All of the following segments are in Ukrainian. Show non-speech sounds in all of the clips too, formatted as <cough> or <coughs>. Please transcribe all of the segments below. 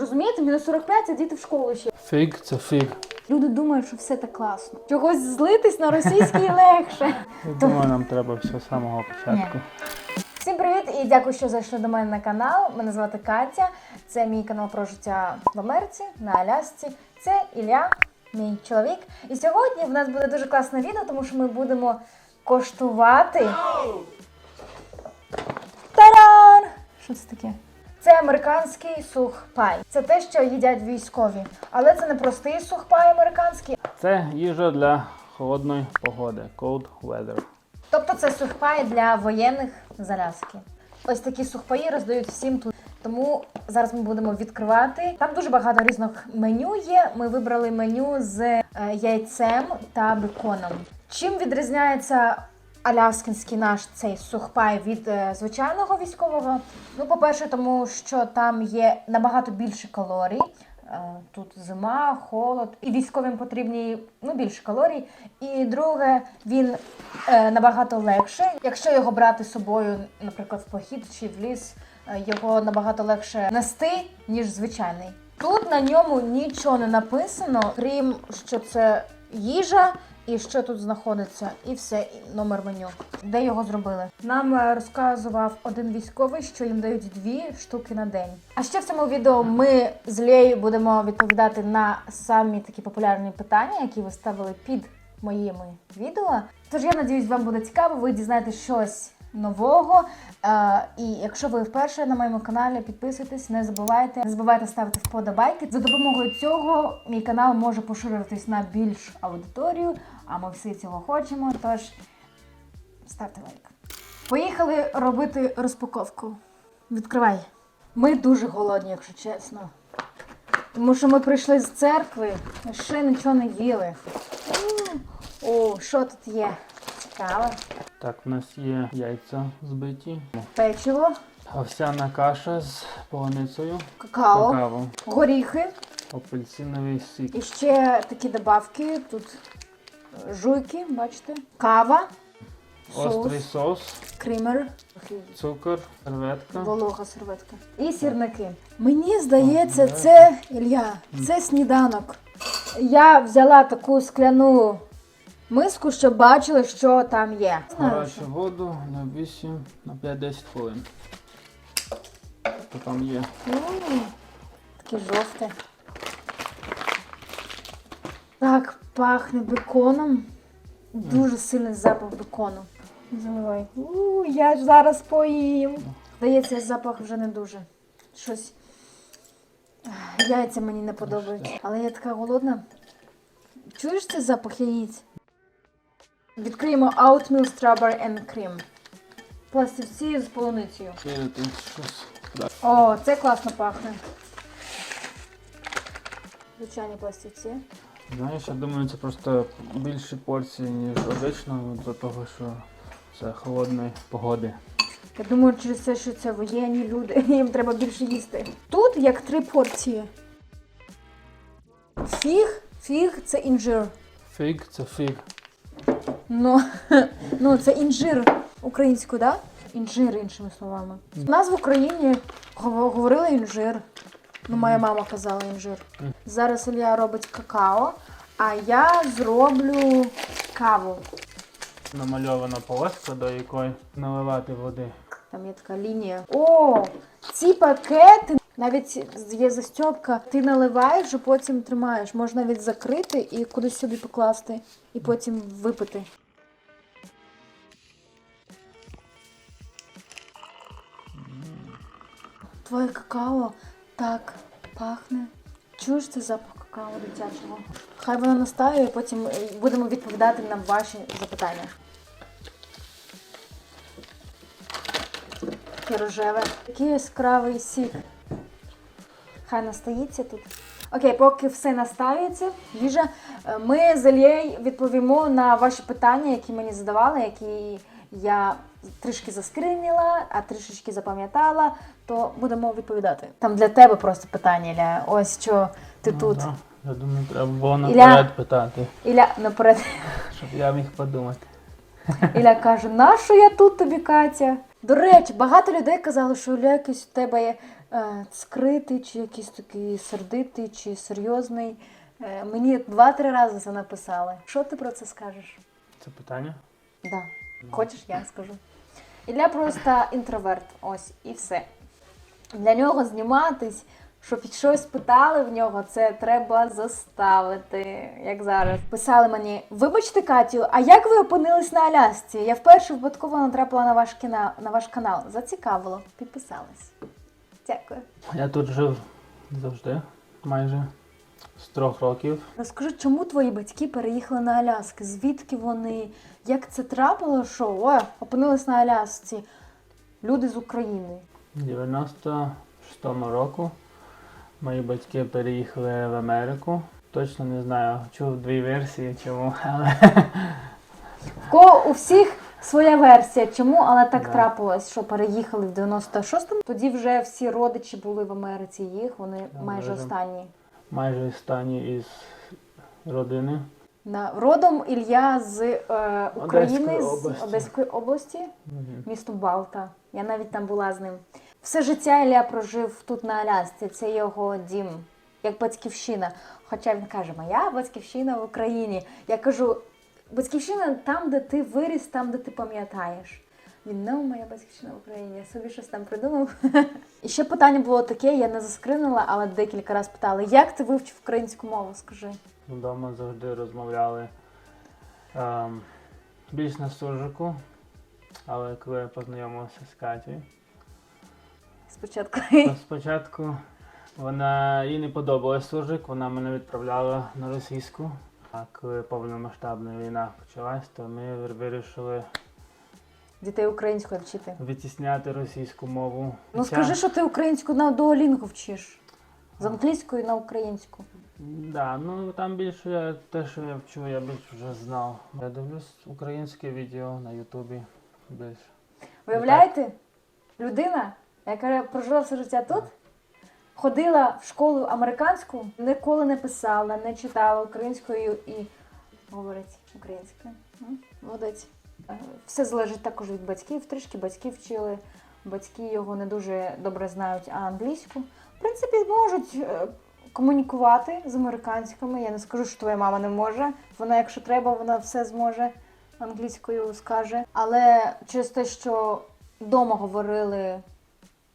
Розумієте, мінус 45, а діти в школу ще. Фіг це фіг. Люди думають, що все так класно. Чогось злитись на російській <laughs> легше. Я думаю, нам треба все з самого початку. Всім привіт і дякую, що зайшли до мене на канал. Мене звати Катя. Це мій канал про життя в Америці, на Алясці. Це Ілля, мій чоловік. І сьогодні в нас буде дуже класне відео, тому що ми будемо коштувати. Таран! Що це таке? Це американський сухпай. Це те, що їдять військові. Але це не простий сухпай американський, Це їжа для холодної погоди. Cold weather. Тобто це сухпай для воєнних з Ось такі сухпаї роздають всім тут. Тому зараз ми будемо відкривати. Там дуже багато різних меню є. Ми вибрали меню з е, яйцем та беконом. Чим відрізняється аляскинський наш цей сухпай від е, звичайного військового? Ну, по-перше, тому що там є набагато більше калорій. Е, Тут зима, холод, і військовим потрібні ну, більше калорій. І друге, він е, набагато легше. Якщо його брати з собою, наприклад, в похід чи в ліс, е, його набагато легше нести, ніж звичайний. Тут на ньому нічого не написано, крім що це їжа. І що тут знаходиться, і все, і номер меню. Де його зробили? Нам е, розказував один військовий, що їм дають дві штуки на день. А ще в цьому відео ми з Леєю будемо відповідати на самі такі популярні питання, які ви ставили під моїми відео. Тож я надіюсь, вам буде цікаво, ви дізнаєтесь щось нового. Е, і якщо ви вперше на моєму каналі, підписуйтесь, не забувайте, не забувайте ставити вподобайки. За допомогою цього мій канал може поширитись на більш аудиторію, а ми всі цього хочемо. Тож ставте лайк. Поїхали робити розпаковку. Відкривай. Ми дуже голодні, якщо чесно. Тому що ми прийшли з церкви, ще нічого не їли. О, що тут є? Цікаво. Так, в нас є яйця збиті, Печиво, овсяна каша з полуницею, какао, какао, горіхи. апельсиновий сік, І ще такі добавки. Тут жуйки, бачите? Кава, острий соус, соус, кример, цукор, серветка. волога серветка. І сірники. Мені здається, це Ілля, це сніданок. Я взяла таку скляну миску, щоб бачили, що там є. Гарячу воду на 8 на 5-10 хвилин. Що там є? Таке жовте. Так, пахне беконом. Дуже сильний запах бекону. Заливай. У, я ж зараз поїм. Здається, запах вже не дуже. Щось. Яйця мені не подобаються. Але я така голодна. Чуєш цей запах яєць? Відкриємо Oatmeal Strawberry and Cream. Пластівці з полуницею. Щось. О, це класно пахне. Звичайні пластівці. Знаєш, я думаю, це просто більші порції, ніж обично, за того, що це холодної погоди. Я думаю, через те, що це воєнні люди, <laughs> їм треба більше їсти. Тут як три порції. Фіг, фіг це інжир. Фіг це фіг. Ну, <laughs> ну це інжир українською, так? Да? Інжир, іншими словами. У нас в Україні говорили інжир. Ну, моя мама казала інжир. Зараз Ілля робить какао, а я зроблю каву. Намальована полоска, до якої наливати води. Там є така лінія. О, ці пакети. Навіть є застьопка. Ти наливаєш, а потім тримаєш. Можна навіть закрити і кудись собі покласти, і потім випити. Твоє какао так пахне. Чуєш цей запах какао дитячого? Хай воно настає, потім е, будемо відповідати на ваші запитання. Таке рожеве. Такий яскравий сік. Хай настається тут. Окей, поки все настаюється, їжа. е, Ми з Ілією відповімо на ваші питання, які мені задавали, які я трішки заскриніла, а трішечки запам'ятала, то будемо відповідати. Там для тебе просто питання, Ілля. Ось що ти Ну, тут. да. Я думаю, треба було Ілля. наперед питати, Ілля наперед. щоб я міг подумати. Ілля каже, нащо я тут тобі, Катя? До речі, багато людей казали, що Ілля якийсь у тебе є скритий, чи якийсь такий сердитий, чи серйозний. Е, мені два-три рази це написали. Що ти про це скажеш? Це питання? Да. Хочеш, я скажу. Ілля просто інтроверт, ось і все. Для нього зніматись, щоб щось питали в нього, це треба заставити, як зараз. Писали мені: вибачте, Катю, а як ви опинились на Алясці? Я вперше випадково натрапила на ваш, кіна... на ваш канал. Зацікавило, підписалась. Дякую. Я тут жив завжди, майже з трьох років. Розкажи, чому твої батьки переїхали на Аляску? Звідки вони? Як це трапило, що о, опинились на Алясці? Люди з України. У 96-му року мої батьки переїхали в Америку. Точно не знаю, чув дві версії, чому, але у всіх своя версія, чому, але так Да. трапилось, що переїхали в 96-му. Тоді вже всі родичі були в Америці. Їх вони Да, майже вже. останні. майже останні із родини. Да. Родом Ілля з е, України, Одеської з області. Одеської області, місто Балта. Я навіть там була з ним. Все життя Ілля прожив тут на Алясці. Це його дім, як батьківщина. Хоча він каже, моя батьківщина в Україні. Я кажу, батьківщина там, де ти виріс, там, де ти пам'ятаєш. Він ну, моя батьківщина в Україні, я собі щось там придумав. <laughs> І ще питання було таке, я не заскринила, але декілька разів питали, як ти вивчив українську мову? Скажи. Вдома завжди розмовляли ем, більш на суржику, але коли я познайомився з Катєю, Спочатку. спочатку вона їй не подобалась суржик, вона мене відправляла на російську. А коли повномасштабна війна почалась, то ми вирішили Дітей українською вчити. відтісняти російську мову. Ну Хоча- скажи, що ти українську на дуолінгу вчиш. З англійської на українську. Да, ну там більше я те, що я вчу, я більше вже знав. Я дивлюсь українське відео на Ютубі більше. Виявляєте? Людина, яка прожила все життя тут, ходила в школу американську, ніколи не писала, не читала українською і говорить українською. М, Молодець. Е, Все залежить також від батьків. Трішки батьки вчили. Батьки його не дуже добре знають, а англійську. В принципі, можуть е, комунікувати з американськими. Я не скажу, що твоя мама не може. Вона, якщо треба, вона все зможе англійською скаже. Але через те, що вдома говорили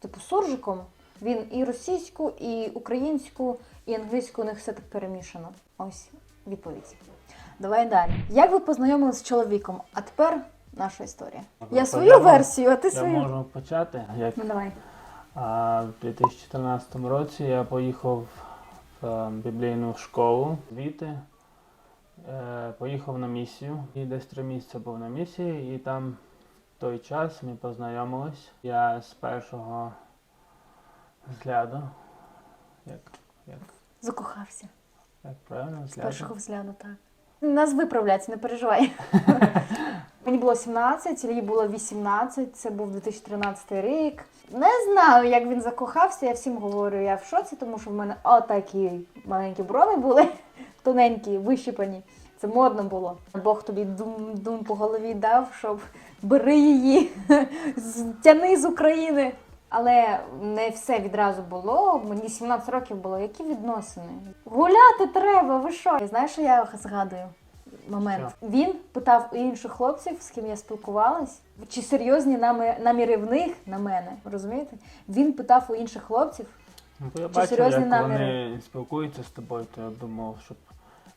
типу суржиком, він і російську, і українську, і англійську у них все так перемішано. Ось відповідь. Давай далі. Як ви познайомилися з чоловіком? А тепер наша історія. Я свою версію, а ти Я свою. можу почати. Як Ну давай. а, в 2014 році я поїхав в е, біблійну школу звідти. Е, поїхав на місію і десь три місяці був на місії, і там в той час ми познайомились. Я з першого взгляду. Як, як, Закохався. як правильно З взгляду? першого взгляду, так. Нас виправляться, не переживай. <laughs> Мені було 17, їй було 18, це був 2013 рік. Не знаю, як він закохався, я всім говорю, я в шоці, тому що в мене отакі маленькі брови були, <laughs> тоненькі, вищипані. Це модно було. Бог тобі дум, дум по голові дав, щоб бери її, <laughs> з- тяни з України. Але не все відразу було. Мені 17 років було. Які відносини? Гуляти треба, ви що? Знаєш, що я згадую? Момент. Він питав у інших хлопців, з ким я спілкувалась, чи серйозні нами- наміри в них на мене. Розумієте? Він питав у інших хлопців, Ну, я Чи бачив, серйозні як наміри? вони спілкуються з тобою, то я думав, щоб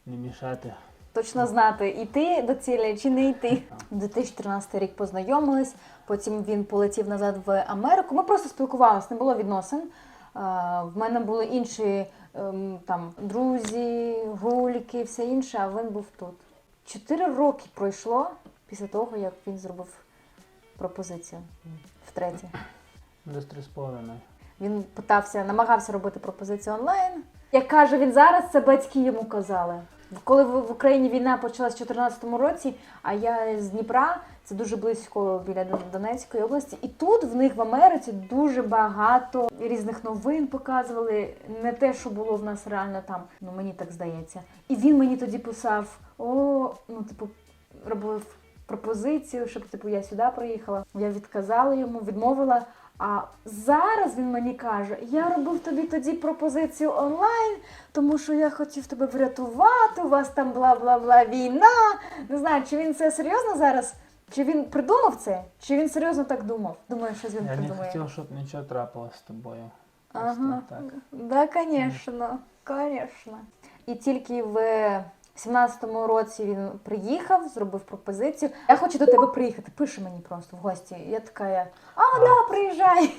не мішати. Точно знати, йти до цілі чи не йти. 2013 рік познайомились, потім він полетів назад в Америку. Ми просто спілкувалися, не було відносин. Е, В мене були інші ем, там друзі, гульки, все інше, а він був тут. Чотири роки пройшло після того, як він зробив пропозицію втретє. Десь три з половиною. Він питався, намагався робити пропозицію онлайн. Як каже він зараз, це батьки йому казали. Коли в Україні війна почалась у 2014 році, а я з Дніпра, це дуже близько біля Донецької області. І тут в них в Америці дуже багато різних новин показували. Не те, що було в нас реально там, ну мені так здається. І він мені тоді писав: о, ну типу, робив пропозицію, щоб типу я сюди приїхала. Я відказала йому, відмовила. А зараз він мені каже: я робив тобі тоді пропозицію онлайн, тому що я хотів тебе врятувати, у вас там бла бла бла війна. Не знаю, чи він це серйозно зараз? Чи він придумав це? Чи він серйозно так думав? Думаю, що він Я не хотів, щоб нічого трапилось з тобою. Ага. Так. Да, конечно, конечно. І тільки в 17-му році він приїхав, зробив пропозицію. Я хочу до тебе приїхати. Пише мені просто в гості. Я така, я, а, да, приїжджай.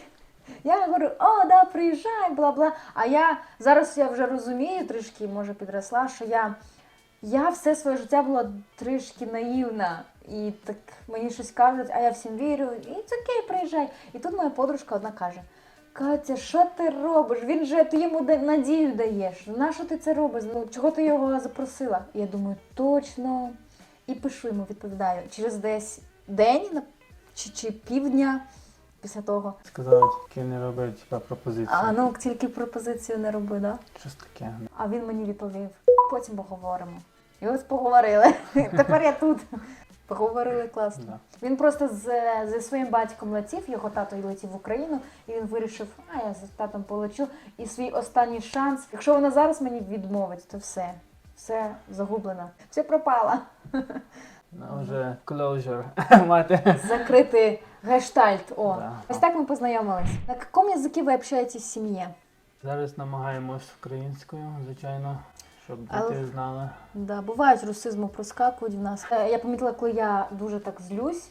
Я говорю, о, да, приїжджай, бла бла. А я зараз я вже розумію, трішки може підросла, що я, я все своє життя була трішки наївна. І так мені щось кажуть, а я всім вірю, і це окей, приїжджай. І тут моя подружка одна каже: Катя, що ти робиш? Він же ти йому надію даєш. На що ти це робиш? Ну чого ти його запросила? Я думаю, точно. І пишу йому, відповідаю. Через десь день чи, чи півдня після того. Сказали, тільки не роби типа пропозицію. А ну тільки пропозицію не роби, да? Щось таке. А він мені відповів: потім поговоримо. І ось поговорили. <laughs> Тепер я тут. Поговорили класно. Да. Він просто з, зі своїм батьком летів, його тато й летів в Україну, і він вирішив, а я з татом полечу. І свій останній шанс. Якщо вона зараз мені відмовить, то все. Все загублено. Все пропало. Ну, вже closure <laughs> мати. Закритий гештальт. О. Да. Ось так ми познайомились. На якому язикі ви общаєтесь в сім'ї? Зараз намагаємось українською, звичайно, щоб Але- діти знали. Да, бувають русизми проскакують в нас. Е, Я помітила, коли я дуже так злюсь,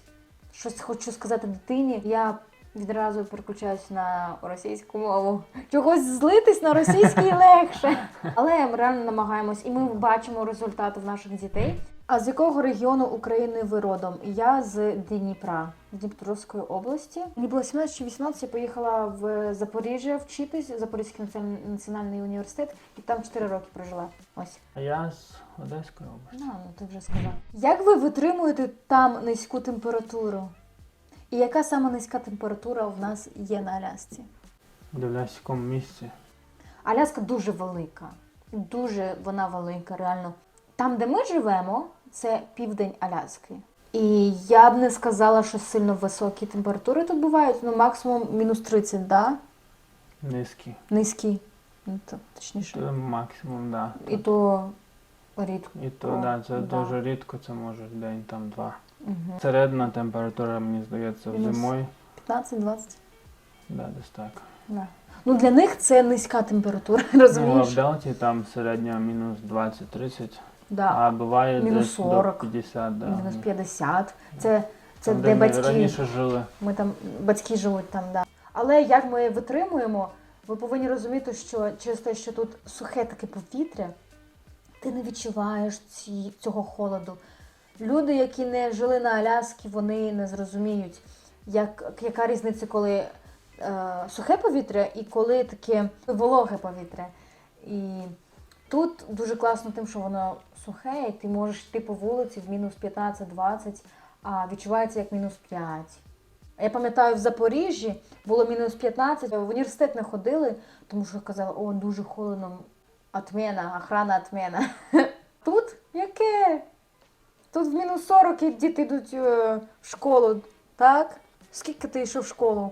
щось хочу сказати дитині, я відразу переключаюсь на російську мову. Чогось злитись на російській легше. <laughs> Але ми реально намагаємось, і ми бачимо результати в наших дітей. А з якого регіону України ви родом? Я з Дніпра, з Дніпропетровської області. Мені було 17 чи 18, я поїхала в Запоріжжя вчитись, Запорізький національний університет, і там 4 роки прожила. Ось. А я з Одеської області. Ну, ну ти вже сказав. Як ви витримуєте там низьку температуру? І яка саме низька температура в нас є на Алясці? Дивляюсь, в якому місці. Аляска дуже велика. Дуже вона велика, реально. Там, де ми живемо, це південь Аляски. І я б не сказала, що сильно високі температури тут бувають, ну максимум мінус 30, да? Низький. Низькі. Ну, то, точніше. Це максимум, да. І то рідко. І то, да, це да. дуже рідко, це може день там два. Угу. Середня температура, мені здається, Мінус. зимою. 15-20. Да, десь так. Да. Ну для них це низька температура, розумієш? <laughs> Ну, а розумієш? в Делті там середня мінус 20-30, Да. а буває Мінус десь 40, до 50. Да. Мінус 50. Це, це Там, де ми батьки. раніше жили. Ми там батьки живуть там, да. Але як ми витримуємо, ви повинні розуміти, що через те, що тут сухе таке повітря, ти не відчуваєш ці, цього холоду. Люди, які не жили на Аляскі, вони не зрозуміють, як, яка різниця, коли е, сухе повітря і коли таке вологе повітря. І тут дуже класно тим, що воно сухе, і ти можеш йти по вулиці в мінус 15-20, а відчувається як мінус 5. Я пам'ятаю, в Запоріжжі було мінус 15, в університет не ходили, тому що казали, о, дуже холодно, отмена, охрана отмена. <laughs> Тут яке? Тут в мінус 40 і діти йдуть е, в школу, так? Скільки ти йшов в школу?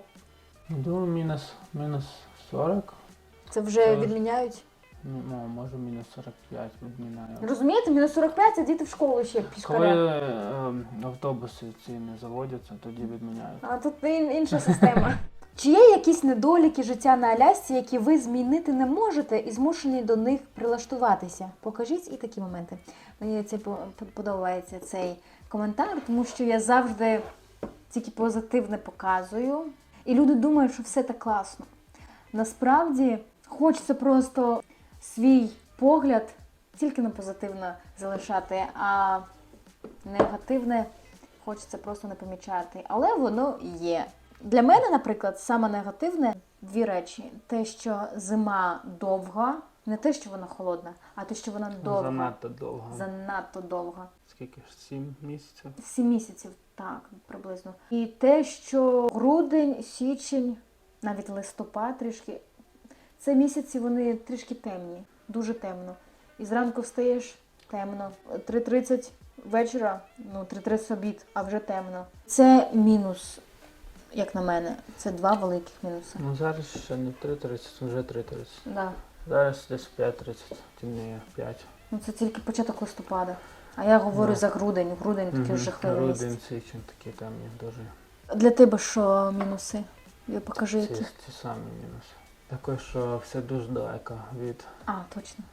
Думаю, мінус, мінус 40. Це вже відміняють. Ну, може мінус 45 відмінаю. Розумієте, мінус 45, а діти в школу ще Коли пішкаря. е, автобуси ці не заводяться, тоді відміняють. А тут ін- інша система. <laughs> Чи є якісь недоліки життя на Алясці, які ви змінити не можете і змушені до них прилаштуватися? Покажіть і такі моменти. Мені це по- подобається цей коментар, тому що я завжди тільки позитивне показую. І люди думають, що все так класно. Насправді хочеться просто свій погляд тільки на позитивно залишати, а негативне хочеться просто не помічати. Але воно є. Для мене, наприклад, саме негативне дві речі: те, що зима довга, не те, що вона холодна, а те, що вона довга. Занадто довго. Занадто довга. Скільки ж? 7 місяців? Сім місяців, так, приблизно. І те, що грудень, січень, навіть листопад трішки. Це місяці вони трішки темні, дуже темно. І зранку встаєш темно. 3.30 вечора, ну 3.30 обід, а вже темно. Це мінус як на мене, це два великих мінуси. Ну зараз ще не 3.30, вже 3.30. Да. Зараз десь 5.30, темніє 5. Ну це тільки початок листопада. А я говорю Да. за грудень. Грудень такий Мгм. жахливий місяць. Грудень, січень такі темні дуже. Для тебе що мінуси? Я покажи Ці, які. ці самі мінуси. Також, що все дуже далеко від. А, точно.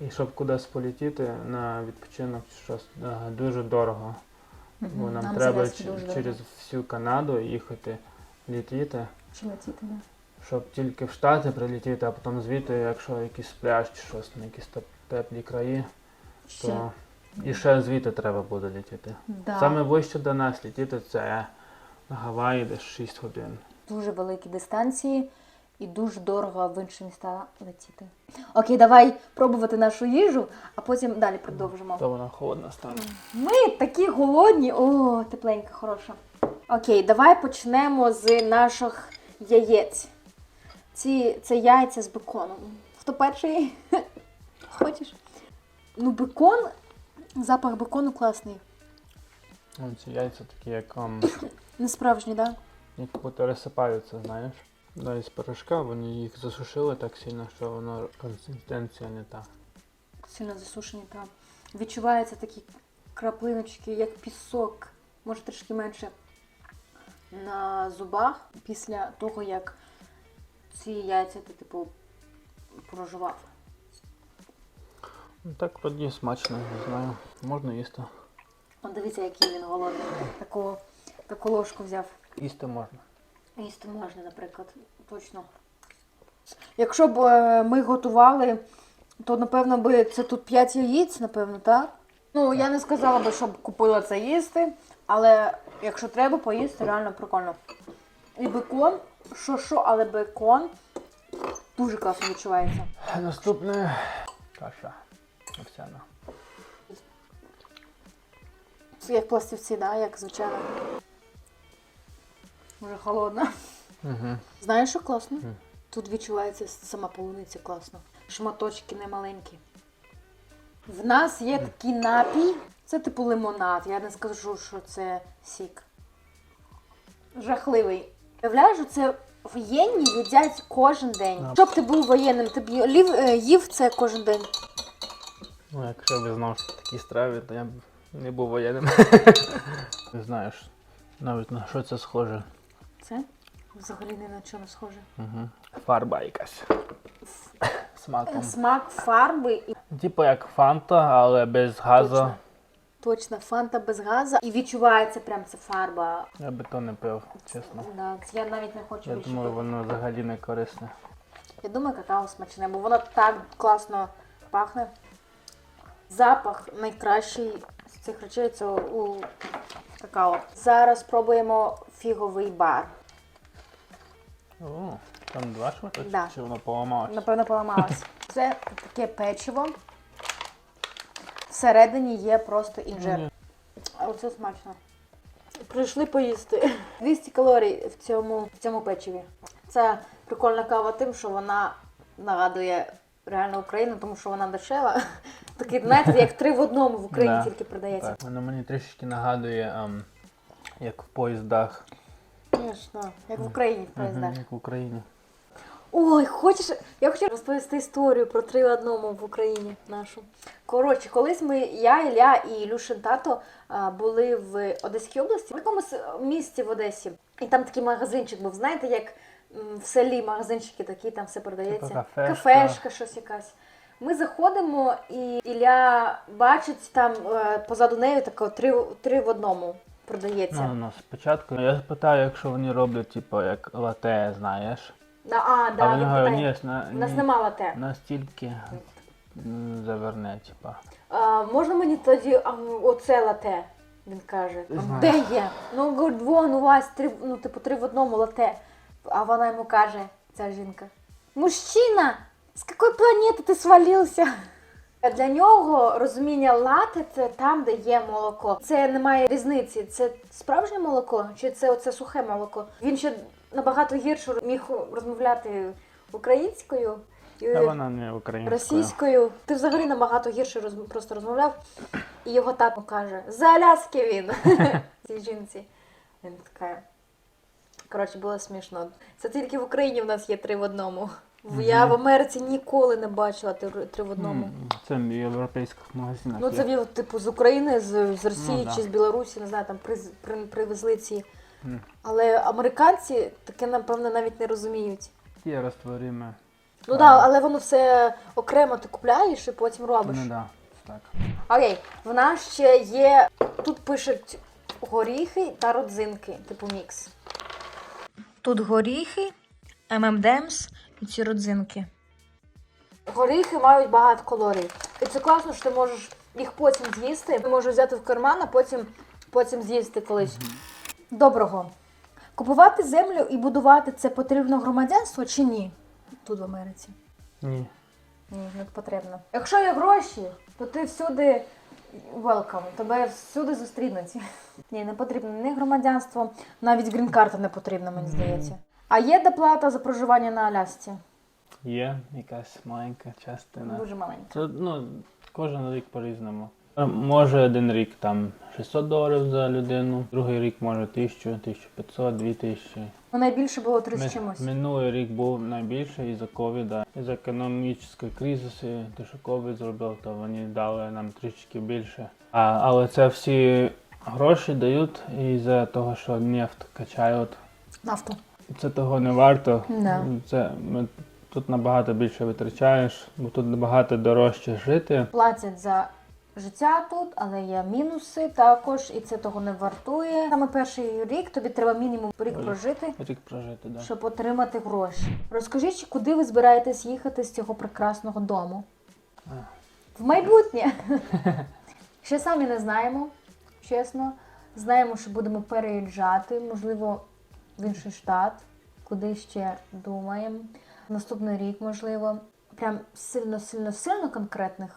І щоб кудись полетіти на відпочинок, чи щось е, дуже дорого. Мгм. Бо нам, Нам треба ч- дуже через дорого. всю Канаду їхати, літіти, Чи летіти, да. щоб тільки в Штати прилетіти, а потім звідти, якщо якийсь пляж чи щось на якісь теп- теплі краї, Ще. то і ще звідти треба буде летіти. Да. Саме ближче до нас летіти це на Гаваї десь 6 годин. Дуже великі дистанції і дуже дорого в інші міста летіти. Окей, давай пробувати нашу їжу, а потім далі продовжимо. То вона холодна стане. Ми такі голодні. О, тепленька, хороша. Окей, давай почнемо з наших яєць. Ці, це яйця з беконом. Хто перший? <laughs> Хочеш? Ну, бекон, запах бекону класний. Ну, Ці яйця такі, як, ам, <coughs> Не справжній, так? Да? як будто розсипаються, знаєш. Да, із порошка вони їх засушили так сильно, що воно консистенція не та. Сильно засушені там. Відчуваються такі краплиночки, як пісок, може трішки менше на зубах після того, як ці яйця ти, типу, проживав. Ну так вроді смачно, не знаю. Можна їсти. От дивіться, який він голодний. Таку, таку ложку взяв. Їсти можна. Їсти можна, наприклад, точно. Якщо б е, ми готували, то напевно би це тут 5 яєць, напевно, так? Ну, я не сказала би, щоб купила це їсти, але якщо треба поїсти, реально прикольно. І бекон, що що, але бекон дуже класно відчувається. Наступне каша. Овсяна. Як пластівці, да? як звичайно. Вже холодно. Угу. Знаєш, що класно? Мгм. Тут відчувається сама полуниця класно. Шматочки немаленькі. В нас є такий напій. Це типу лимонад. Я не скажу, що це сік. Жахливий. Уявляєш, це воєнні їдять кожен день. Щоб ти був воєнним, ти б лів- е, їв це кожен день. Ну, якщо б знав, що такі страви, то я б не був воєнним. <laughs> Не знаєш навіть на що це схоже. Це взагалі ні на що не схоже. Угу. Фарба якась. Смаком. Смак фарби і Типу як фанта, але без газу. Точно. Точно, фанта без газу. І відчувається прям ця фарба. Я би то не пив, чесно. Да, це я навіть не хочу Я думаю, пити. воно взагалі не корисне. Я думаю, какао смачне, бо воно так класно пахне. Запах найкращий з цих речей це у какао. Зараз пробуємо фіговий бар. О, там два шматочки, Да. чи воно поламалося? Напевно, поламалось. Це таке печиво. Всередині є просто інжир. Ні. А оце смачно. Прийшли поїсти. 200 калорій в цьому, в цьому печиві. Це прикольна кава тим, що вона нагадує реально Україну, тому що вона дешева. Такий, знаєте, як три в одному в Україні Да. тільки продається. Так, воно мені трішки нагадує, ем, як в поїздах. Звісно, як в Україні в поїздах. Мгм, як в Україні. Ой, хочеш, я хочу розповісти історію про три в одному в Україні нашу. Коротше, колись ми, я, Ілля і Ілюшин тато а, були в Одеській області, в якомусь місті в Одесі. І там такий магазинчик був, знаєте, як м, в селі магазинчики такі, там все продається. Типу кафешка. Кафешка, щось якась. Ми заходимо, і Ілля бачить там е, позаду неї таке три, три в одному продається. Ну, ну, спочатку я спитаю, якщо вони роблять, типу, як лате, знаєш. Да, а, да, а вони говорять, питає. ні, на, У нас ні, нема лате. настільки м, заверне, типа. А, можна мені тоді а, оце лате? Він каже. Знаю. Де є? Ну, говорить, вон у вас три, ну, типу, три в одному лате. А вона йому каже, ця жінка. Мужчина, з якої планети ти свалився? Для нього розуміння лати це там, де є молоко. Це немає різниці. Це справжнє молоко чи це оце сухе молоко. Він ще набагато гірше міг розмовляти українською. І Та вона не українською. російською. Ти взагалі набагато гірше роз... просто розмовляв. І його тато каже: з Аляски він <laughs> цій жінці. Він така. Коротше, було смішно. Це тільки в Україні в нас є три в одному. Я в Америці ніколи не бачила три в одному. Це в європейських магазинах. Ну, є. це вів, типу з України, з, з Росії Ну, да. чи з Білорусі, не знаю, там приз- при, привезли ці. М. Але американці таке, напевно, навіть не розуміють. Є розтвориме. Ну так, да, але воно все окремо ти купляєш і потім робиш. Ну да, так. Окей, в нас ще є. Тут пишуть горіхи та родзинки, типу мікс. Тут горіхи, ММДМС і ці родзинки. Горіхи мають багато калорій. І це класно, що ти можеш їх потім з'їсти. Ти можеш взяти в карман, а потім, потім з'їсти колись. Доброго. Купувати землю і будувати це потрібно громадянство чи ні? Тут в Америці. Ні. Ні, не потрібно. Якщо є гроші, то ти всюди welcome, тебе всюди зустрінуть. <laughs> Ні, не потрібно ні громадянство, навіть грін-карта не потрібна, мені здається. А є доплата за проживання на Алясці? Є якась маленька частина. Дуже маленька. Це ну, кожен рік по-різному. Е, Може один рік там 600 доларів за людину, другий рік може 1000, 1500, 2000. Ну, найбільше було 30 Ми- чимось. Минулий рік був найбільший із-за ковіда. Із економічної кризи, те, що ковід зробив, то вони дали нам трішки більше. А, але це всі гроші дають із-за того, що нефть качають. Нафту. Це того не варто. Да. Це ми, тут набагато більше витрачаєш, бо тут набагато дорожче жити. Платять за життя тут, але є мінуси також, і це того не вартує. Саме перший рік тобі треба мінімум рік прожити. Рік прожити, да. щоб отримати гроші. Розкажіть, куди ви збираєтесь їхати з цього прекрасного дому? А. В майбутнє. <laughs> Ще самі не знаємо, чесно. Знаємо, що будемо переїжджати, можливо, в інший штат, куди ще думаємо. Наступний рік, можливо. Прям сильно, сильно, сильно конкретних.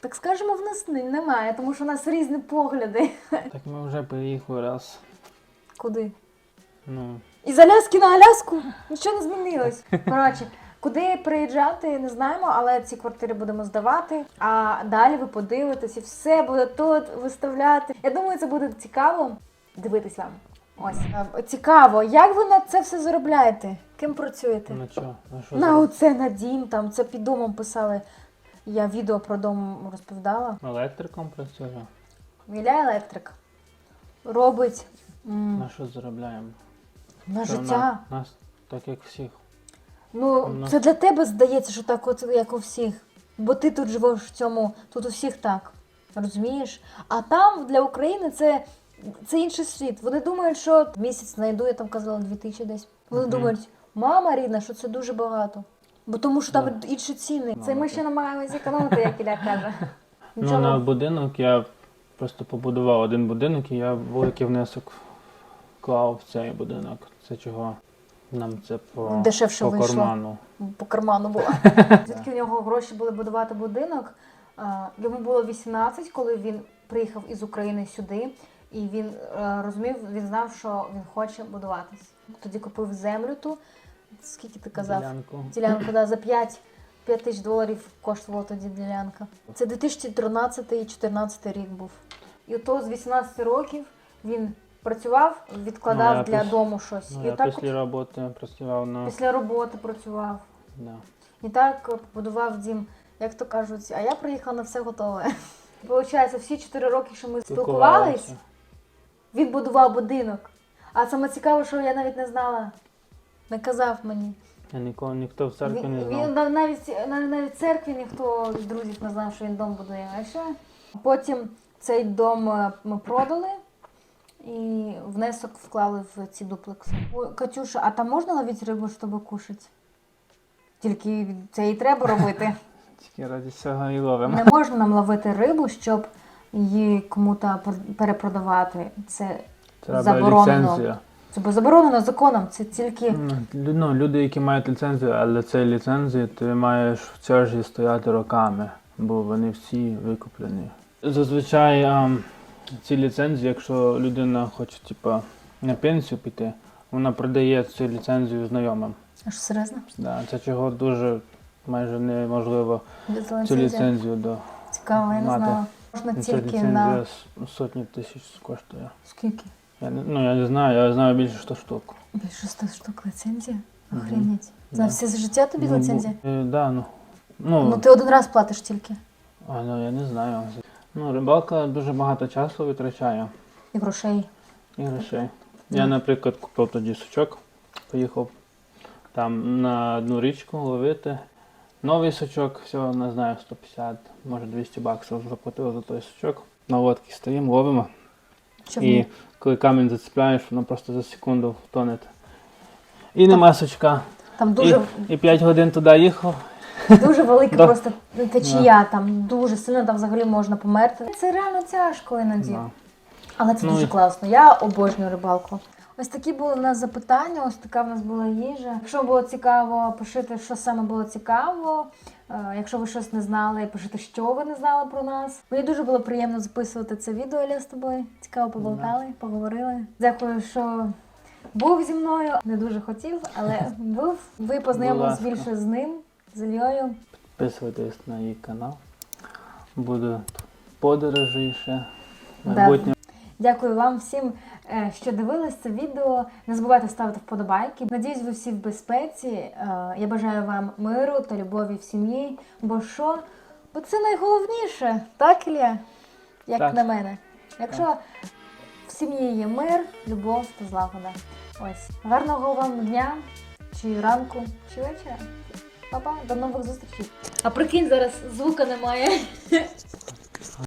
Так скажемо, в нас немає, тому що у нас різні погляди. Так ми вже переїхали раз. Куди? Ну, Із Аляски на Аляску нічого не змінилось. Коротше, куди приїжджати, не знаємо, але ці квартири будемо здавати. А далі ви подивитесь і все буде тут виставляти. Я думаю, це буде цікаво дивитись вам. Ось Е, цікаво, як ви на це все заробляєте? Ким працюєте? на що? На що На зараз? оце на дім, там це під домом писали. Я відео про дом розповідала. Електриком працюю. Ілля електрик робить м, На що заробляємо? на Що життя. На, нас, так як всіх. Ну, Ну. це для тебе здається, що так, от як у всіх. Бо ти тут живеш в цьому, тут у всіх так. Розумієш? А там для України це, це інший світ. Вони думають, що місяць знайду, я там казала 2000 десь. Вони Мгм. думають, мама рідна, що це дуже багато. Бо тому що там інші ціни. Це ми ще намагаємося економити, як Ілля каже. <laughs> Ну, на будинок я просто побудував один будинок і я великий внесок вклав в цей будинок. Це чого нам це по, Дешевше по вийшло. карману. по карману була. <laughs> Звідки у нього гроші були будувати будинок? А, Йому було 18, коли він приїхав із України сюди, і він е, розумів, він знав, що він хоче будуватись. Тоді купив землю ту. Скільки ти казав? Ділянку. Ділянку, да, за 5, 5 тисяч доларів коштувала тоді ділянка. Це 2013-2014 рік був. І ото з 18 років він працював, відкладав Ну, для піс- дому щось. Ну, і я так після роботи працював на. після роботи працював. Да. І так побудував дім, як то кажуть, а я приїхала на все готове. <laughs> Получається, всі 4 роки, що ми спілкувались, він будував будинок. А саме цікаве, що я навіть не знала. Не казав мені. Я нікого, ніхто в церкві не знав. він нав- навіть навіть в церкві ніхто з друзів не знав, що він дом будує. А ще потім цей дом е, ми продали і внесок вклали в ці дуплекси. Катюша, а там можна ловити рибу, щоб кушати? Тільки це і треба робити. <laughs> Тільки раді цього і ловимо. Не можна нам ловити рибу, щоб її кому-то перепродавати. Це, Треба заборонено. ліцензія. Це заборонено законом. Це тільки Ну, Ну, люди, які мають ліцензію, але цієї ліцензії ти маєш в черзі стояти роками, бо вони всі викуплені. Зазвичай ем, ці ліцензії, якщо людина хоче типа, на пенсію піти, вона продає цю ліцензію знайомим. аж серйозно. Да, це чого дуже майже неможливо цю ліцензію до Цікаво, я не мати. знала. Можна Ця тільки ліцензія на сотні тисяч коштує. скільки? Я не, ну, я не знаю, я знаю більше 100 штук. Більше 100 штук ліцензія? Мгм. Охренеть. За Да. все життя тобі Ну, ліцензія? бу- е, да, ну. Ну, Ну ти один раз платиш тільки. а, ну, я не знаю. Ну, рибалка дуже багато часу витрачає І грошей. і грошей. Я, наприклад, купив тоді сучок, поїхав там на одну річку ловити. Новий сучок, всього не знаю, 150, може 200 баксів заплатив за той сучок. На лодці стоїмо, ловимо. Що І коли камінь зацепляєш, воно просто за секунду тоне. І нема сучка. Там дуже, І 5 годин туди їхав. дуже велика <laughs> Да. просто течія, там дуже сильно там взагалі можна померти. Це реально тяжко іноді. Да. Але це Ну, дуже і- класно. Я обожнюю рибалку. Ось такі були в нас запитання, ось така в нас була їжа. Якщо було цікаво, пишіть, що саме було цікаво. Е, Якщо ви щось не знали, пишіть, що ви не знали про нас. Мені дуже було приємно записувати це відео Ілля, з тобою. Цікаво поболтали, поговорили. Дякую, що був зі мною. Не дуже хотів, але <laughs> був. Ви познайомились більше з ним, з Ільєю. Підписуйтесь на її канал. Будуть подорожі ще Да. майбутнє. Дякую вам всім, е, що дивились це відео. Не забувайте ставити вподобайки. Надіюсь, ви всі в безпеці. Е, Я бажаю вам миру та любові в сім'ї. Бо що? Бо це найголовніше, так, Ілля? Як Так. на мене. Якщо в сім'ї є мир, любов та злагода. Ось. Гарного вам дня, чи ранку, чи вечора. Па-па, до нових зустрічей. А прикинь, зараз звука немає. <laughs>